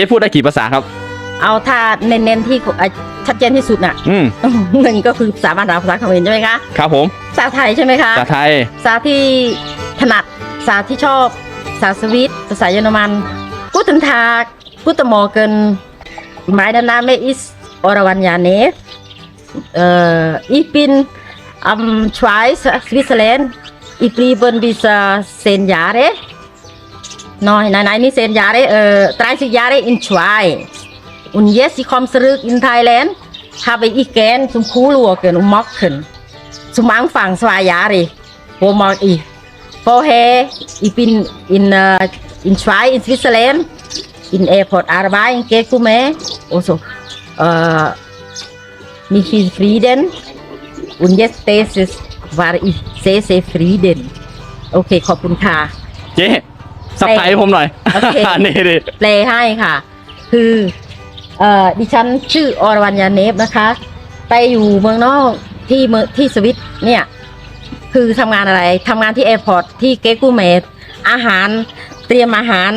จ๊พูดได้กี่ภาษาครับ เอาถ้าเน้นๆที่อะชัดเจนที่สุดน่ะ อืมหนึ่งก็คือภาษาบ้านเราภาษาเขมรใช่ไหมคะครับผมภาษาไทยใช่ไหมคะภาษาไทยภาษาที่ถนัดภาษาที่ชอบภาษาสวิตภาษาเยอรมันกูตันทากูตมอเกินหมายดานามอิสอรวันยาเนฟเอ่ออีปินอัมชวายสวิตเซอร์แลนด์อีปรีเบินบิซาเซนยาเร น้อยนายนายนี่เซนยาได้เอ่อตรายสิยาได้อินชวายอุนเยสิคอมสรึกอินไทยแลนด์ฮาไปอีกแกนสุมคูลัวเกินอุมอกขึ้นสุมังฝั่งสวายาเรโวมอกอีโฟเฮอีปินอินอินชวายอินสวิตเซอร์แลนด์อินแอร์พอร์ตอาร์บายอินเกกูเมโอโซเอ่อมิฮิฟรีเดนอุนเยสเตซิสวารีเซเซฟรีเดนโอเคขอบคุณค่ะเจ๊ สับไทยให้ผมหน่อยโอเค นี่ดิแปลให้ค่ะ คือเอ่อดิฉันชื่ออรวรรณยาเนฟนะคะ ไปอยู่เมืองนอกที่เมืองที่สวิตเนี่ย คือทำงานอะไรทำงานที่แอร์พอร์ตที่เกกูเมดอาหารเตรียมอาหาร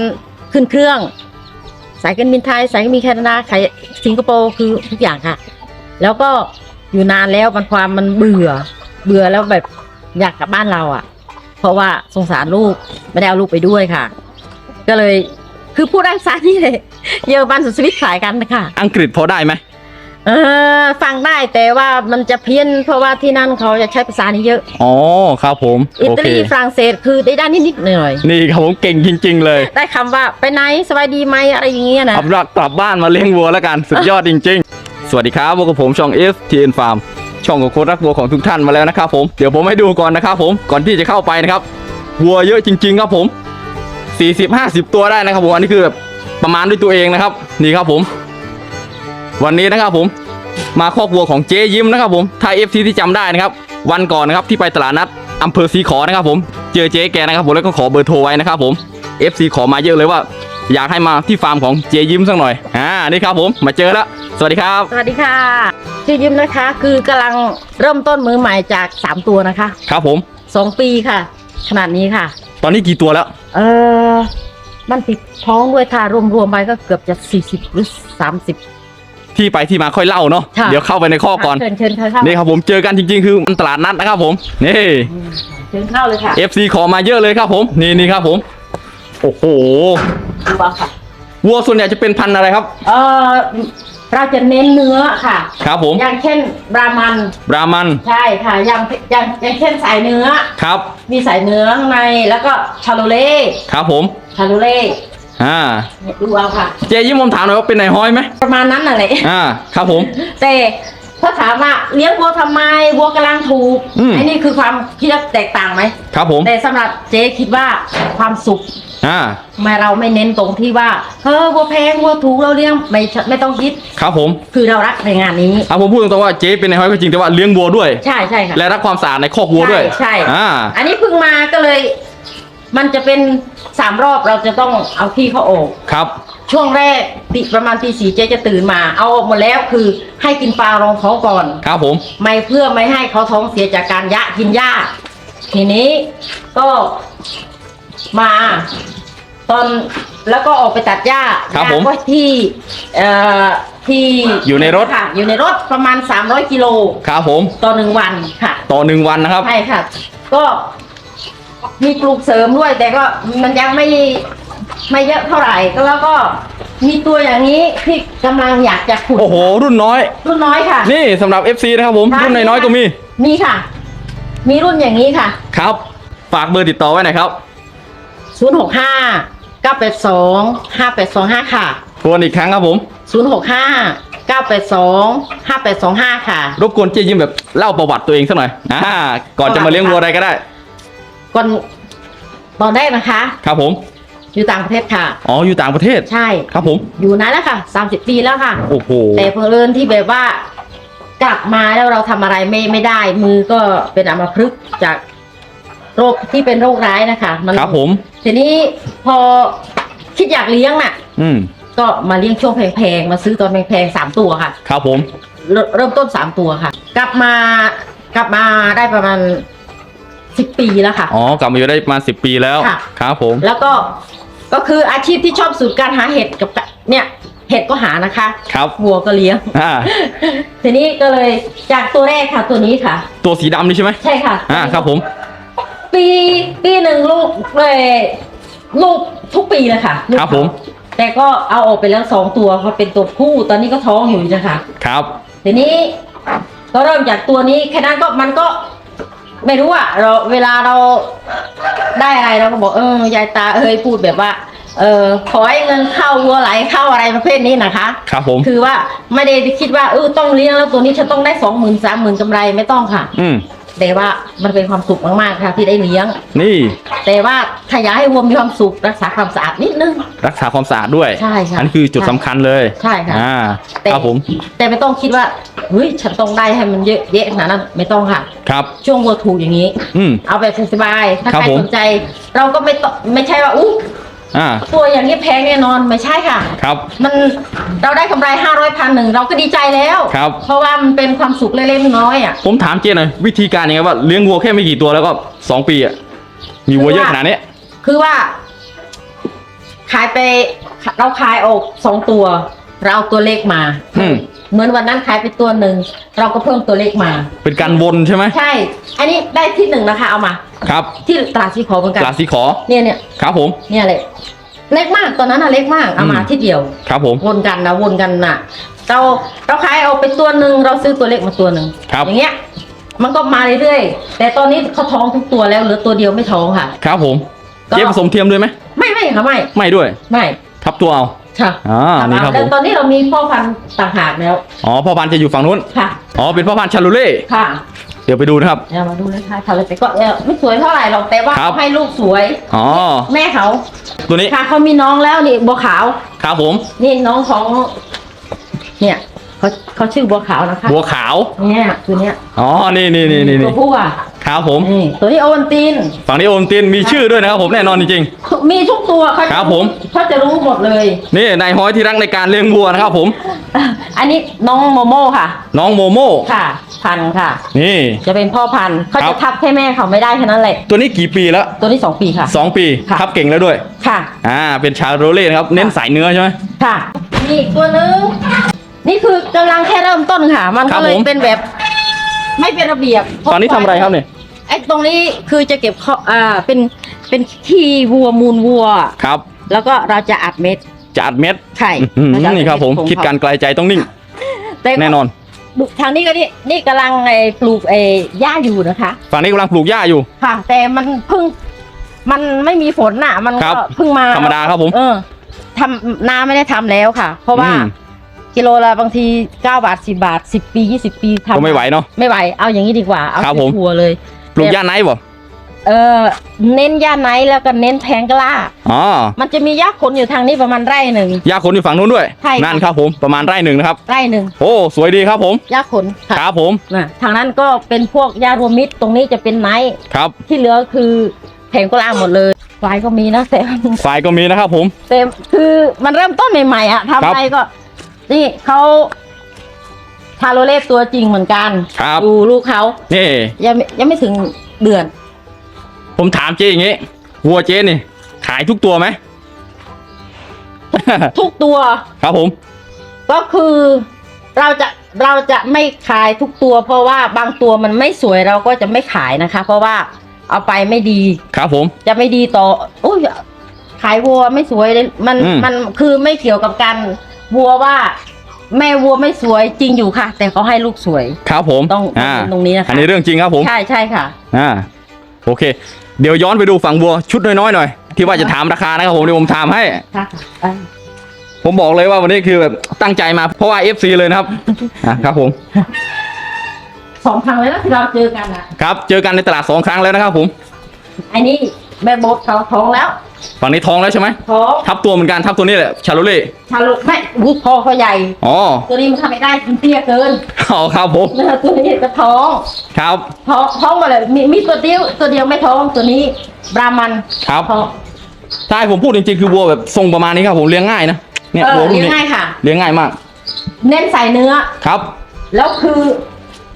ขึ้นเครื่อง สายการบินไทย สายการบินแคนาดาขายสิงคโปร์คือทุกอย่างค่ะ แล้วก็อยู่นานแล้วมันความมันเบื่อ เบื่อแล้วแบบอยากกลับบ้านเราอะ เพราะว่าสงสารลูกไม่ได้เอาลูกไปด้วยค่ะ ก็เลยคือพูดได้ภาษานี่เลยเยอรมันสุดสวิตขายกันนะคะอังกฤษพอได้ไหมเออฟังได้แต่ว่ามันจะเพี้ยนเพราะว่าที่นั่นเขาจะใช้ภาษานี้เยอะ อ๋อครับผมอิโอตาเคลีฝรั่งเศสคือได้ด้านนิดๆหน่อยนี่ครับผมเก่งจริง ๆ เลย ๆได้คำว่าไปไหนสบายดีไหมอะไรอย่างเงี้ยนะ เอาเป็นว่ากลับบ้านมาเลี้ยงวัวแล้วกัน สุดยอดจริง ๆ สวัสดีครับพวกบผมช่อง F T N Farm ช่องของคนรักวัวของทุกท่านมาแล้วนะครับผมเดี๋ยวผมให้ดูก่อนนะครับผมก่อนที่จะเข้าไปนะครับวัวเยอะจริง ๆ ครับผม 40 50 ตัวได้นะครับผมอันนี้คือแบบประมาณด้วยตัวเองนะครับ นี่ครับผม วันนี้นะครับผม มาคอบวัวของเจ๊ยิ้มนะครับผมถ้า FC ที่จำได้นะครับ วันก่อนนะครับที่ไปตลาดนัดอำเภอสีขอนะครับ ผมเจอเจ๊แกนะครับผมแล้วก็ขอเบอร์โทรไว้นะครับผม FC ขอมาเยอะเลยว่าอยากให้มาที่ฟาร์มของเจยิ้มสักหน่อย อ่า นี่ครับผม มาเจอแล้ว สวัสดีครับ สวัสดีค่ะ ชื่อยิ้มนะคะ คือกำลังเริ่มต้นมือใหม่จาก 3 ตัวนะคะ ครับผม 2 ปีค่ะ ขนาดนี้ค่ะ ตอนนี้กี่ตัวแล้ว เออมันติดท้องด้วยค่ะ รวมๆไปก็เกือบจะ 40 หรือ 30 ที่ไปที่มาค่อยเล่าเนาะค่ะ เดี๋ยวเข้าไปในข้อก่อน เชิญเชิญเข้านี่ครับผมเจอกันจริงๆ คือมันตลาดนัดนะครับผมนี่เชิญเข้าเลยค่ะ FC ขอมาเยอะเลยครับผม นี่นี่ครับผม โอ้โหดูเอาค่ะ วัวส่วนใหญ่จะเป็นพันธุ์อะไรครับ เออ เราจะเน้นเนื้อค่ะ ครับผม อย่างเช่นบรามัน บรามัน ใช่ค่ะอย่างอย่างอย่างเช่นสายเนื้อ ครับ มีสายเนื้อข้างในแล้วก็ชาโลเล่ ครับผม ชาโลเล่ อ่าเนี่ยดูเอาค่ะ เจยิ้มผมถามหน่อยว่าเป็นนายห้อยไหมประมาณนั้นน่ะแหละอ่า ครับผม แต่ ถ้าถามว่าเลี้ยงวัวทำไมวัวกำลังถูกอืมไอ้นี่คือความคิดว่าแตกต่างไหมครับผม แต่สำหรับเจ๊คิดว่าความสุขอ่าทำไมเราไม่เน้นตรงที่ว่าเออวัวแพงวัวถูกเราเลี้ยงไม่ไม่ต้องคิดครับผมคือเรารักในงานนี้ เอาผมพูดตรงๆว่าเจ๊เป็นนายห้อยก็จริงแต่ว่าเลี้ยงวัวด้วย ใช่ใช่ค่ะ และรักความสะอาดในคอกวัวด้วยใช่ใช่ อ่า อันนี้เพิ่งมาก็เลย มันจะเป็นสามรอบเราจะต้องเอาที่เขาออก ครับ ช่วงแรกติประมาณตีสี่เจ๊จะตื่นมา เอาออกหมดแล้วคือให้กินปลารองท้องก่อน ครับผม ไม่เพื่อไม่ให้เขาท้องเสียจากการยะกินหญ้า ทีนี้ก็มา ตอนแล้วก็ออกไปตัดหญ้าครับหญ้าผมก็ที่เอ่อที่อยู่ในรถ ค่ะ อยู่ในรถประมาณ 300กิโลครับผม ต่อหนึ่งวันค่ะ ต่อหนึ่งวันนะครับ ใช่ค่ะ ก็มีปลูกเสริมด้วย แต่ก็มันยังไม่ ไม่เยอะเท่าไหร่ก็แล้วก็มีตัวอย่างนี้ที่กำลังอยากจะขุดโอ้โห รุ่นน้อย รุ่นน้อยค่ะ นี่สำหรับ FC นะครับผมใช่รุ่นน้อยๆก็มี มีค่ะ มีรุ่นอย่างนี้ค่ะ ครับ ฝากเบอร์ติดต่อไว้หน่อยครับ 0 6 5 9 8 2 5 8 2 5 ค่ะทวนอีกครั้งครับผม 0 6 5 9 8 2 5 8 2 5 ค่ะ รบกวนเจ๊ยิ้มแบบเล่าประวัติตัวเองสักหน่อยอ่าก่อนจะมาเลี้ยงวัวอะไรก็ได้ ก่อนตอนแรกนะคะ ครับผม อยู่ต่างประเทศค่ะ อ๋ออยู่ต่างประเทศ ใช่ ครับผม อยู่นานแล้วค่ะ30ปีแล้วค่ะ โอ้โห แต่เพลินที่แบบว่า กลับมาแล้วเราทำอะไรไม่ไม่ได้ มือก็เป็นอัมพฤกษ์จากโรคที่เป็นโรคร้ายนะคะมันครับผม ทีนี้พอคิดอยากเลี้ยงน่ะ อืม ก็มาเลี้ยงช่วงแพงๆ มาซื้อตอนแพงๆสามตัวค่ะ ครับผม เริ่มเริ่มต้นสามตัวค่ะ กลับมากลับมาได้ประมาณสิบปีแล้วค่ะ อ๋อกลับมาอยู่ได้ประมาณสิปีแล้วค่ะครับผม แล้วก็ ก็คืออาชีพที่ชอบสุดการหาเห็ดกับเนี่ยเห็ดก็หานะคะครับวัวก็เลี้ยงอ่าทีนี้ก็เลยจากตัวแรกค่ะตัวนี้ค่ะ ตัวสีดำนี่ใช่ไหมใช่ค่ะอ่าครับผม ปีปีหนึ่งลูกเลยลูกทุกปีเลยค่ะลูกครับผม แต่ก็เอาออกไปแล้วสองตัวเขาเป็นตัวผู้ตอนนี้ก็ท้องอยู่นะคะ ครับ ทีนี้ก็เริ่มจากตัวนี้แค่นั้นก็มันก็ ไม่รู้อะเราเวลาเราได้อะไรเราก็บอกเออยายตาเอ้ยพูดแบบว่า เออขอให้เงินเข้าวัวไหลเข้าอะไรประเภทนี้นะคะ ครับผม คือว่าไม่ได้คิดว่าเออต้องเลี้ยงแล้วตัวนี้ฉันต้องได้สองหมื่นสามหมื่นกำไรไม่ต้องค่ะ อืม แต่ว่ามันเป็นความสุขมากๆค่ะที่ได้เลี้ยง นี่แต่ว่าถ้าอยากให้วัวมีความสุขรักษาความสะอาดนิดนึง รักษาความสะอาดด้วยใช่ค่ะอันนี้คือจุดสำคัญเลยใช่ค่ะอ่าแต่ ครับผมแต่ไม่ต้องคิดว่าเฮ้ยฉันต้องได้ให้มันเยอะแยะขนาดนั้นไม่ต้องค่ะ ครับ ช่วงวัวถูกอย่างนี้ อืม เอาแบบสบายๆถ้าครับใครผม สนใจ เราก็ไม่ต้องไม่ใช่ว่าอู้ อ่าตัวอย่างนี้แพงแน่นอนไม่ใช่ค่ะ ครับ มันเราได้กำไรห้าร้อยพันหนึ่งเราก็ดีใจแล้วครับ เพราะว่ามันเป็นความสุขเล็กๆน้อยๆอะผมถามเจหน่อยวิธีการยังไงว่าเลี้ยงวัวแค่ไม่กี่ตัวแล้วก็สองปีอะมีวัวเยอะขนาดนี้คือว่า ขายไปเราขายออกสองตัว เราเอาตัวเล็กมา อืม เหมือนวันนั้นขายไปตัวหนึ่งเราก็เพิ่มตัวเล็กมา เป็นการวนใช่ไหมใช่ อันนี้ได้ที่หนึ่งนะคะ เอามา ครับ ที่ตลาดสีขอเหมือนกันกลาสีขอ เนี่ยเนี่ยครับผม เนี่ยเลยเล็กมากตอนนั้นอะเล็กมากเอามาอืมที่เดียว ครับผมวนกันนะวนกันน่ะ เราเราขายเอาไปตัวหนึ่งเราซื้อตัวเล็กมาตัวหนึ่งครับอย่างเงี้ย มันก็มาเรื่อยๆแต่ตอนนี้เขาท้องทุกตัวแล้วเหลือตัวเดียวไม่ท้องค่ะ ครับผมก็เจ๊ผสมเทียมด้วยไหมไม่ไม่ค่ะไม่ไม่ด้วย ไม่ทับตัวเอา ค่ะอ่านี่ครับผแล้วมตอนนี้เรามีพ่อพันธุ์ต่างหากแล้ว อ๋อพ่อพันธุ์จะอยู่ฝั่งนู้นค่ะ อ๋อเป็นพ่อพันธุ์ชาลูเล่ค่ะเดี๋ยวไปดูนะครับเดี๋ยวมาดูเลยค่ะเขาเลยแต่ก็เออไม่สวยเท่าไหร่หรอกแต่ว่าครับ เขาให้ลูกสวย อ๋อแม่เขาตัวนี้ค่ะเขามีน้องแล้วนี่บัวขาว ครับผม นี่น้องของ เนี่ยเขาเขาชื่อบัวขาวนะคะ บัวขาว เนี่ยตัวเนี้ยอ๋อนี่นี่นี่นี่ตัวผู้อะ ครับผม นี่ตัวนี้โอวันติน ฝั่งนี้โอนตินมีชื่อด้วยนะครับผมแน่นอนจริง มีทุกตัวเขาจะครับผม เขาจะรู้หมดเลย ๆ นี่นายฮ้อยที่รักในการเลี้ยงวัวนะครับผม อันนี้น้องโมโม่ค่ะ น้องโมโม่ ค่ะ พันธุ์ค่ะ นี่ จะเป็นพ่อพันธุ์เขาครัจะบ ทับแค่แม่เขาไม่ได้แค่นั้นแหละ ตัวนี้กี่ปีแล้วตัวนี้สองปีค่ะ สองปีค่ะ ทับเก่งแล้วด้วย ค่ะ อ่า เป็นชาโรเล่นะครับ เน้นสายเนื้อใช่ไหม ค่ะมีอีกตัวหนึง นี่คือกำลังแค่เริ่มต้นค่ะ มันครัก็บเลยผม เป็นแบบ ไม่เป็นระเบียบตอนนี้ทำอะไรครับเนี่ยไอ้ตรงนี้คือจะเก็บข้ออ่าเป็นเป็นขี้วัวมูลวัว ครับ แล้วก็เราจะอัดเม็ดจะอัดเม็ดไข่อื้อหือเาจะอัดนี่ครับ ผมเดคิดการไกลใจต้องนิ่ง แต่แน่นอน ทางนี้ก็นี่นี่กำลังไอ้ปลูกไอ้หญ้าอยู่นะคะ ฝั่งนี้กำลังปลูกหญ้าอยู่ ค่ะ แต่มันเพิ่งมันไม่มีฝนน่ะ มันครัก็บเพิ่งมาธรรมดาครับผมเออทำนาไม่ได้ทำแล้วค่ะ เพราะว่าอืม กิโลละบางที9บาท10บาท10ปี20ปีทำก็ไม่ไหวเนาะ ไม่ไหวเอาอย่างนี้ดีกว่าเอาครับผมถั่วเลย ปลูกหญ้าไนท์บ่เออเน้นหญ้าไนท์แล้วก็เน้นแพงกล้า อ๋อมันจะมีหญ้าขนอยู่ทางนี้ประมาณไร่หนึ่งหญ้าขนอยู่ฝั่งนู้นด้วย ใช่ค่ะ นั่นครับผมประมาณไร่หนึ่งนะครับ ไร่หนึ่งโอ้ สวยดีครับผมหญ้าขนค่ะครับผมน่ะทางนั้นก็เป็นพวกหญ้ารวมมิตรตรงนี้จะเป็นไนท์ครับที่เหลือคือแผงกล้าหมดเลยควายก็มีนะแต่ ฝ่ายก็มีนะครับผมแต่คือมันเริ่มต้นใหม่ๆอะทำครับอะไรก็ นี่เขาทาโรเล่ตัวจริงเหมือนกันครับ ดูลูกเขานี่ ยังไม่ยังไม่ถึงเดือน ผมถามเจ๊อย่างงี้วัวเจ๊นี่ ขายทุกตัวไหม ทุกตัวครับผม ก็คือเราจะเราจะไม่ขายทุกตัว เพราะว่าบางตัวมันไม่สวยเราก็จะไม่ขายนะคะ เพราะว่าเอาไปไม่ดี ครับผม จะไม่ดีต่อโอ้ยขายวัวไม่สวยเลยมันอืม มันคือไม่เกี่ยวกับการ วัวว่าแม่วัวไม่สวยจริงอยู่ค่ะ แต่เขาให้ลูกสวย ครับผมต้องอ่าตรงนี้นะคะอันนี้เรื่องจริงครับผมใช่ใช่ค่ะอ่าโอเค เดี๋ยวย้อนไปดูฝั่งวัวชุดน้อยๆหน่อยที่ว่าจะถามราคานะครับผมเดี๋ยวผมถามให้ค่ะอ่าผมบอกเลยว่าวันนี้คือแบบตั้งใจมาเพราะว่า FC เลยนะครับอะครับผมสองครั้งเลยนะที่เราเจอกันอะครับ เจอกันในตลาดสองครั้งแล้วนะครับผมไอ้นี่แม่บดเขาท้องแล้ว ฝั่งนี้ท้องแล้วใช่ไหมท้องทับตัวเหมือนกันทับตัวนี้แหละชาโลเล่ชาลุไม่วุ้คอเขาใหญ่ อ๋อ ตัวนี้มันทำไม่ได้มันเตี้ยเกินเอาครับผมแล้วตัวนี้ก็ท้อง ครับ ท้องท้องหมาเลยมีมีตัวเดียวตัวเดียวไม่ท้องตัวนี้บรามัน ครับท้องถ้าให้ผมพูดจริงๆคือวัวแบบทรงประมาณนี้ครับผมเลี้ยงง่ายนะ เนี่ยเอวัวอรุ่นเลี้ยงนี้ง่ายค่ะ เลี้ยงง่ายมาก เน้นใส่เนื้อ ครับ แล้วคือ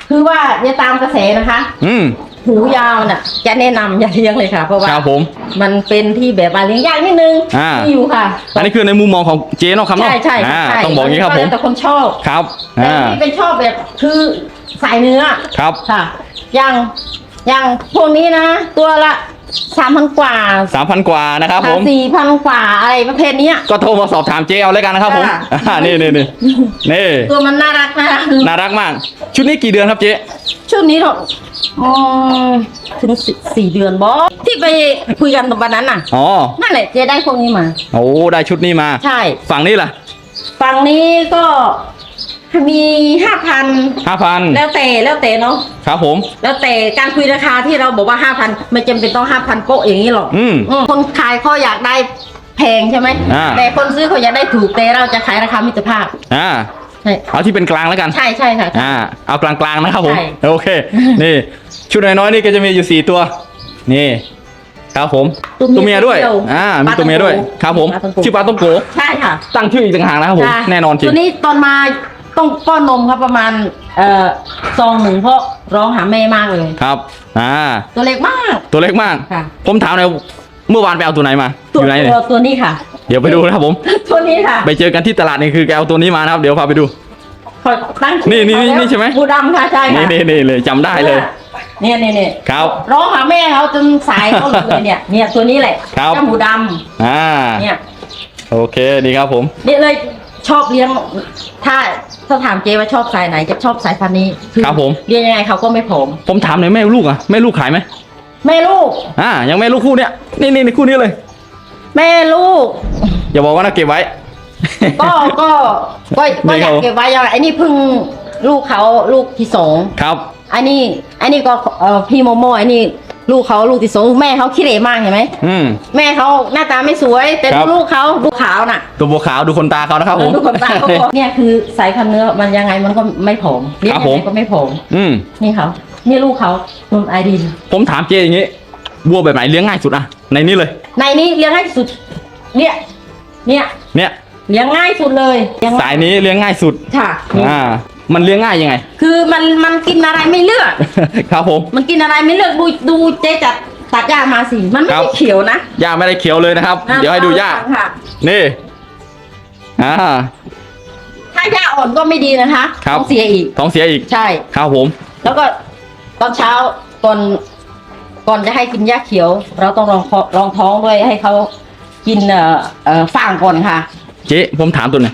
คือว่าอย่าตามกระแสนะคะ อืม หูยาวน่ะ จะแนะนำอย่าเลี้ยงเลยค่ะ เพราะว่าครับผม มันเป็นที่แบบว่าเลี้ยงยากนิดนึงอ่าที่อยู่ค่ะอันนี้คือในมุมมองของเจ๊เนาะครับเนาะใช่ใช่ค่ะอ่าใช่ต้องบอกอย่างนี้ครับผม แล้วแต่คนชอบครับ แต่อ่า ที่เป็นชอบแบบคือสายเนื้อ ครับ ค่ะ อย่าง อย่างพวกนี้นะ ตัวละสามพันกว่าสามพันกว่านะครับผม สี่พันกว่าอะไรประเภทเนี้ย ก็โทรมาสอบถามเจ๊เอาแล้วกันนะครับผมค่ะ อ่านี่นี่นี่นี่ ตัวมันน่ารักน่ารักน่ารักมาก ชุดนี้กี่เดือนครับเจ๊ช่วงนี้เรา อืมถึงสี่สี่เดือนบอที่ไปคุยกันตอนวันนั้นน่ะ อ๋อ นั่นแหละเจ๊ได้พวกนี้มา โอ้ ได้ชุดนี้มา ใช่ ฝั่งนี้ล่ะ ฝั่งนี้ก็มีห้าพันห้าพันแล้วแต่แล้วแต่เนาะ ครับผม แล้วแต่การคุยราคาที่เราบอกว่าห้าพันไม่จำเป็นต้องห้าพันโป๊ะอย่างนี้หรอกอืมอืมคนขายเขาอยากได้แพงใช่ไหม อ่า แต่คนซื้อเขาอยากได้ถูกแต่เราจะขายราคามิตรภาพ อ่าใช่ เอาที่เป็นกลางแล้วกันใช่ใช่ค่ะ อ่าเอากลางๆนะครับผมใช่ โอเค นี่ ชุดน้อยๆนี่ก็จะมีอยู่สี่ตัว นี่ ครับผมตัวเมียด้วยอ่ามีตัวเมียด้วยครับผมชื่อปลาต้มโกใช่ค่ะตั้งชื่ออีกต่างหากนะครับผมค่ะแน่นอนจริง ตัวนี้ตอนมาต้องป้อนนมครับประมาณเอ่อซองหนึ่งเพราะร้องหาแม่มากเลย ครับ อ่า ตัวเล็กมาก ตัวเล็กมาก ค่ะ ผมถามหน่อยเมื่อวานไปเอาตัวไหนมา ตัวอยู่ไหนเนี่ตัวยตัวนี้ค่ะ เดี๋ยวไปดูนะครับผม ตัวนี้ค่ะไปเจอกันที่ตลาดนี่คือแกเอาตัวนี้มานะครับ เดี๋ยวพาไปดูขอตั้งชื่อนี่นี่เขาแล้วนี่ใช่ไหม บูดำค่ะใช่นี่ค่ะนี่นี่เลยจำได้เลย เนี่ยเนี่ยเนี่ยครับ ร้องหาแม่เขาจนสายเขาเลยเนี่ยเนี่ยตัวนี้แหละครับ เจ้าหมูดอ่าำเนี่ยโอเคดีครับผม เนี่ยเลยชอบเลี้ยง ถ้าถ้าถามเจว่าชอบสายไหนจะชอบสายพันธุ์นี้อครับผม เลี้ยงยังไงเขาก็ไม่ผอมผมถามหน่อยแม่ลูกอะแม่ลูกขายไหมแม่ลูกอ่ายังแม่ลูกคู่เนี้ยนี่นี่นี่คู่นี้เลย แม่ลูก อย่าบอกว่าน่าเก็บไว้ ก็ก็ก็ก็นี่อยากเขาเก็บไว้ยังไอ้นี่เพิ่งลูกเขาลูกที่สองครับ อันนี้ อันนี้ก็เอ่อพี่โมโมอันนี้ลูกเขาลูกที่สองแม่เขาขี้เหร่มากเห็นไหมอืม แม่เขาหน้าตาไม่สวย แต่ครับ ลูกเขาลูกขาวน่ะตัวบัวขาวดูคนตาเขานะครับผมทุกคนตาเขาบอกเนี่ยคือสายพันธุ์เนื้อมันยังไงมันก็ไม่ผอมเลี้ยงครับยังผมไงก็ไม่ผอมอืม นี่เขานี่ลูกเขานนไอริน ผมถามเจอย่างงี้วัวแบบไหนเลี้ยงง่ายสุดอะ ในนี้เลย ในนี้เลี้ยงง่ายสุด เนี่ย เนี่ย เนี่ยเลี้ยงง่ายสุดเลยเลี้งสายนี้เลี้ยงง่ายสุด ค่ะนี่อ่า มันเลี้ยงง่ายยังไง คือมันมันกินอะไรไม่เลือก ครับผม มันกินอะไรไม่เลือกดูดูเจ๊จัดตัดหญ้ามาสิ มันไม่ครับได้เขียวนะ หญ้าไม่ได้เขียวเลยนะครับ เดี๋ยวให้ดูหญ้าค่ะนี่ อ่า ถ้าหญ้าอ่อนก็ไม่ดีนะคะครับต้องเสียอีก ท้องเสียอีก ใช่ ครับผม แล้วก็ตอนเช้าก่อน ก่อนจะให้กินหญ้าเขียว เราต้องรองคอรองท้องด้วยให้เขากินเอ่อเอ่อฟางก่อนค่ะ เจ๊ผมถามตัวหนึง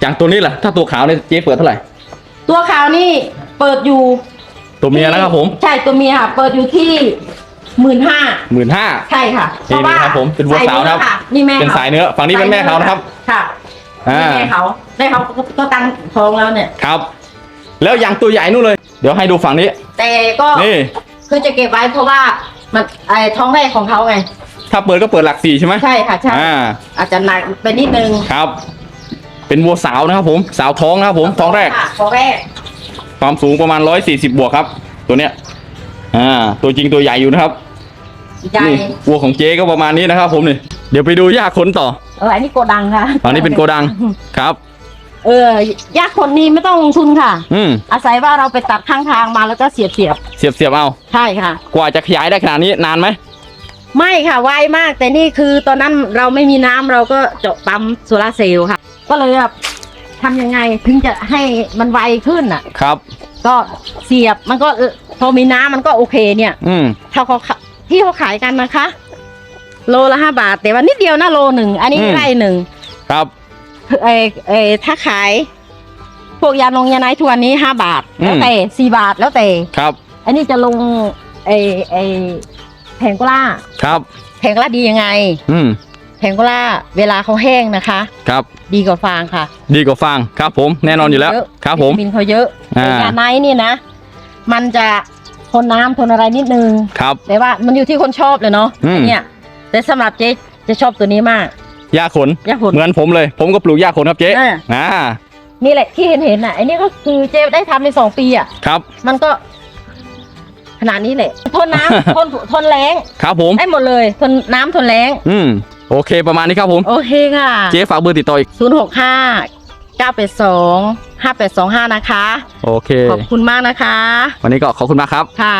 อย่างตัวนี้ล่ะถ้าตัวขาวเนี่ยเจ๊เปิดเท่าไหร่ตัวขาวนี่เปิดอยู่ตัวเมียนะครับผมใช่ตัวเมียค่ะ เปิดอยู่ที่หมื่นห้าหมื่นห้าใช่ค่ะนี่นี่ครับผมเป็นวัวสาวนะครับในี่แม่เป็นสายเนื้อฝั่งนี้เป็นแม่เขานะครับค่ะอ่านี่แม่เขาได้เขาก็ตั้งท้องแล้วเนี่ยครับ แล้วอย่างตัวใหญ่นู่นเลย เดี๋ยวให้ดูฝั่งนี้ แต่ก็นี่ คือจะเก็บไว้เพราะว่ามันไอท้องแรกของเขาไง ถ้าเปิดก็เปิดหลักสี่ใช่ไหมใช่ค่ะใช่อ่าอาจจะหนักไปนิดนึงครับ เป็นวัวสาวนะครับผมสาวท้องนะครับผมท้องแรก ค่ะท้องแรกความสูงประมาณ140บวกครับ ตัวเนี้ยอ่าตัวจริงตัวใหญ่อยู่นะครับใหญ่นี่วัวของเจ๊ก็ประมาณนี้นะครับ ผมนี่เดี๋ยวไปดูหญ้าขนต่อ เอออันนี้โกดังค่ะ อันนี้เป็นโกดังครับ เออยากคนนี้ไม่ต้องลงทุนค่ะ อืมอาศัยว่าเราไปตัดข้างทางมาแล้วก็เสียบเสียบเสียบเสียบเอาๆใช่ค่ะ กว่าจะขยายได้ขนาดนี้นานไหมไม่ค่ะไวมาก แต่นี่คือตอนนั้นเราไม่มีน้ำเราก็เจาะปั๊มโซลาร์เซลล์ค่ะ ก็เลยแบบทำยังไงถึงจะให้มันไวขึ้นอะ ครับ ก็ก็เสียบมันก็เออพอมีน้ำมันก็โอเคเนี่ย อืมเท่าเขาขะที่เขาขายกันนะคะ โลละห้าบาท แต่ว่านิดเดียวนะโลหนึ่งอันนี้อืมไร่หนึ่งครับ เออเออถ้าขาย พวกยานงยาไนท์ทุกวันนี้ห้าบาท แล้วแต่สี่บาทแล้วแต่ครับ อันนี้จะลงไอไอแผงกุล่าครับ แผงกุล่าดียังไง อืมแผงกุล่าเวลาเขาแห้งนะคะ ครับ ดีกว่าฟางค่ะ ดีกว่าฟางครับ ผมแน่นอนอยู่แล้วเะครับผมวิตามินเขาเยอะอ่าแต่ยาไนท์นี่นะ มันจะทนน้ำทนอะไรนิดนึงครับแต่ว่ามันอยู่ที่คนชอบเลยเนาะอืมเนี่ยแต่สำหรับเจ๊จะชอบตัวนี้มาก หญ้าขน ยาขนเหมือนผมเลย ผมก็ปลูกหญ้าขนครับเจ๊อ่า อ่านี่แหละที่เห็นเห็นๆน่ะไอ้นี่ก็คือเจ๊ได้ทำในสองปีอะ ครับ มันก็ ขนาดนี้แหละทนน้ำ ทนทนแรงครับผม ได้หมดเลย ทนน้ำทนแรงอืม โอเคประมาณนี้ครับผม โอเคค่ะ เจ๊ฝากเบอร์ติดต่ออีกศูนย์หกห้าเก้าแปดสองห้าแปดสองห้านะคะ โอเค ขอบคุณมากนะคะ วันนี้ก็ขอบคุณมากครับ ค่ะ